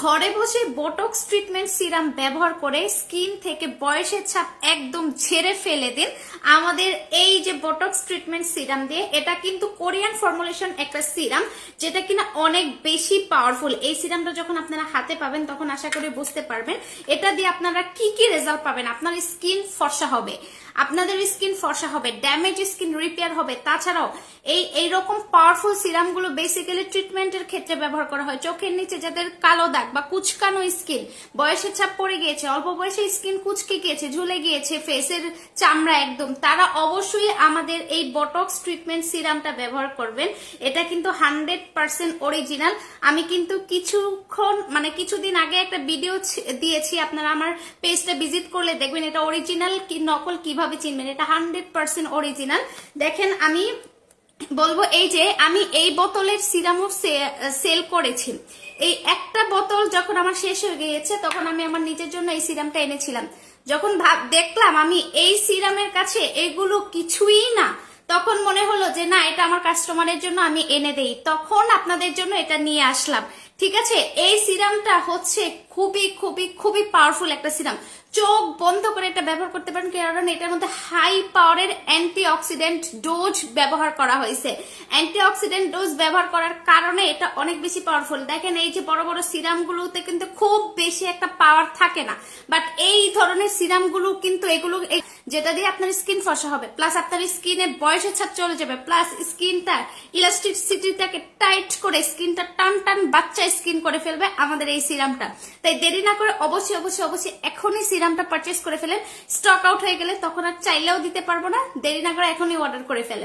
ঘরে বসে botox treatment serum ব্যবহার করে স্কিন থেকে বয়সের ছাপ একদম ঝেড়ে ফেলে দিন। আমাদের এই যে বোটক্স ট্রিটমেন্ট সিরাম দিয়ে, এটা কিন্তু কোরিয়ান ফর্মুলেশন একটা সিরাম যেটা কিনা অনেক বেশি পাওয়ারফুল এই সিরামটা যখন আপনারা হাতে পাবেন, তখন আশা করি বুঝতে পারবেন। এটা দিয়ে আপনারা কি কি রেজাল্ট পাবেন? আপনার স্কিন ফর্সা হবে। আপনাদের স্কিন ফর্সা হবে ড্যামেজ স্কিন রিপেয়ার হবে। তাছাড়াও, এই এইরকম পাওয়ারফুল সিরামগুলো বেসিক্যালি ট্রিটমেন্টের ক্ষেত্রে ব্যবহার করা হয়। চোখের নিচে যাদের কালো দাগ বা কুচকানো স্কিন বয়সের ছাপ পড়ে গিয়েছে, অল্প বয়সে স্কিন কুচকে গিয়েছে, ঝুলে গিয়েছে, ফেসের চামড়া একদম, তারা অবশ্যই আমাদের এই বটক্স ট্রিটমেন্ট সিরামটা ব্যবহার করবেন। এটা কিন্তু হান্ড্রেড পার্সেন্ট অরিজিনাল আমি কিন্তু কিছুক্ষণ মানে কিছুদিন আগে একটা ভিডিও দিয়েছি। আপনারা আমার পেজটা ভিজিট করলে দেখবেন এটা অরিজিনাল কি, নকল কীভাবে চিনবেন, এটা হান্ড্রেড পার্সেন্ট অরিজিনাল দেখেন, আমি বলব এই যে, আমি এই বোতলের সিরামও সেল করেছি। এই একটা বোতল যখন আমার শেষ হয়ে গিয়েছে, তখন আমি আমার নিজের জন্য এই সিরামটা এনেছিলাম। যখন ভাব, দেখলাম আমি এই সিরামের কাছে এগুলো কিছুই না, তখন মনে হলো যে, না, এটা আমার কাস্টমারের জন্য আমি এনে দেই। তখন আপনাদের জন্য এটা নিয়ে আসলাম। ঠিক আছে? এই সিরামটা হচ্ছে খুবই খুবই খুবই পাওয়ারফুল একটা সিরাম চোখ বন্ধ করে এটা ব্যবহার করতে পারেন, কারণ এটার মধ্যে হাই পাওয়ারের অ্যান্টি অক্সিডেন্ট ডোজ ব্যবহার করা হয়েছে। অ্যান্টি অক্সিডেন্ট ডোজ ব্যবহার করার কারণে এটা অনেক বেশি পাওয়ারফুল দেখেন, এই যে বড় বড় সিরামগুলোতে কিন্তু খুব বেশি একটা পাওয়ার থাকে না। বাট এই ধরনের সিরামগুলো কিন্তু এগুলো যেটা দিয়ে আপনার স্কিন ফসা হবে প্লাস আপনার স্কিনে বয়সের ছাপ চলে যাবে প্লাস স্কিনটা ইলাস্টিসিটিটাকে টাইট করে স্কিনটা টান টান বাচ্চা স্কিন করে ফেলবে আমাদের এই সিরামটা। তাই দেরি না করে অবশ্যই অবশ্যই অবশ্যই এখনই সিরামটা পারচেস করে ফেলেন স্টক আউট হয়ে গেলে তখন আর চাইলেও দিতে পারব না। দেরি না করে এখনই অর্ডার করে ফেলেন।